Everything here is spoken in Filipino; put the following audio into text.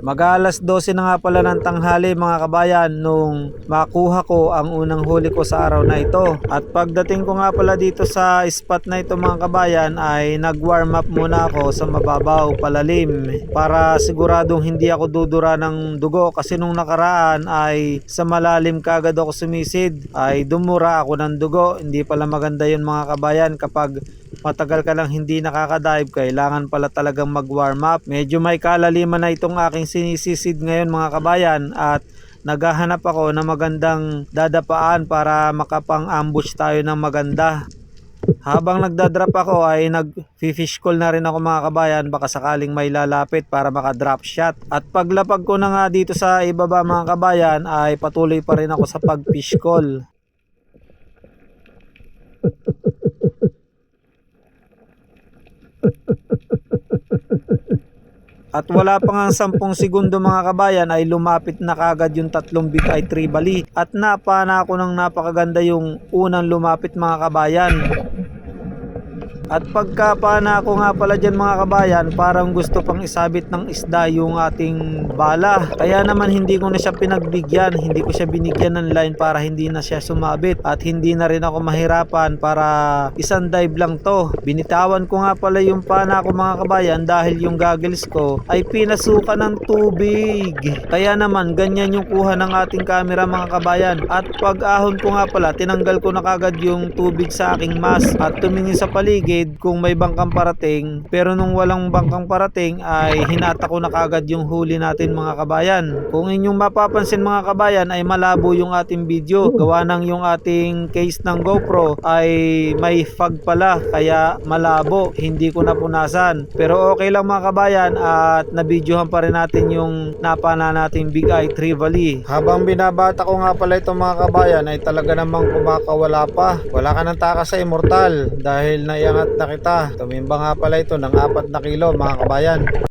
Mag-alas 12 na nga pala ng tanghali mga kabayan nung makuha ko ang unang huli ko sa araw na ito. At pagdating ko nga pala dito sa spot na ito mga kabayan ay nag-warm up muna ako sa mababaw palalim para siguradong hindi ako dudura ng dugo kasi nung nakaraan ay sa malalim kagad ako sumisid ay dumura ako ng dugo. Hindi pala maganda yun mga kabayan kapag matagal ka lang hindi nakakadive, kailangan pala talagang mag-warm up. Medyo may kalaliman na itong aking sinisisid ngayon mga kabayan at naghahanap ako ng magandang dadapaan para makapang-ambush tayo ng maganda. Habang nagdadrop ako ay nag-fish call na rin ako mga kabayan baka sakaling may lalapit para maka-drop shot. At paglapag ko na nga dito sa ibaba mga kabayan ay patuloy pa rin ako sa pag-fish call. At wala pa nga 10 segundo mga kabayan ay lumapit na kagad yung tatlong big eye tribali at napana ako ng napakaganda yung unang lumapit mga kabayan. At pagkapana ko nga pala dyan mga kabayan, parang gusto pang isabit ng isda yung ating bala. Kaya naman hindi ko na siya pinagbigyan, hindi ko siya binigyan ng line para hindi na siya sumabit. At hindi na rin ako mahirapan para isang dive lang to. Binitawan ko nga pala yung pana ko mga kabayan dahil yung goggles ko ay pinasukan ng tubig. Kaya naman ganyan yung kuha ng ating camera mga kabayan. At pag ahon ko nga pala, tinanggal ko na kagad yung tubig sa aking mask at tumingin sa paligid kung may bangkang parating pero nung walang bangkang parating ay hinata ko na kagad yung huli natin mga kabayan. Kung inyong mapapansin mga kabayan ay malabo yung ating video. Gawa ng yung ating case ng GoPro ay may fog pala kaya malabo hindi ko napunasan. Pero okay lang mga kabayan at nabidyohan pa rin natin yung napana nating Big Eye Trivally habang binabata ko nga pala ito mga kabayan ay talaga namang kumakawala pa. Wala ka ng takas sa immortal dahil naiangat na kita. Tumimba nga pala ito ng 4 na kilo mga kabayan.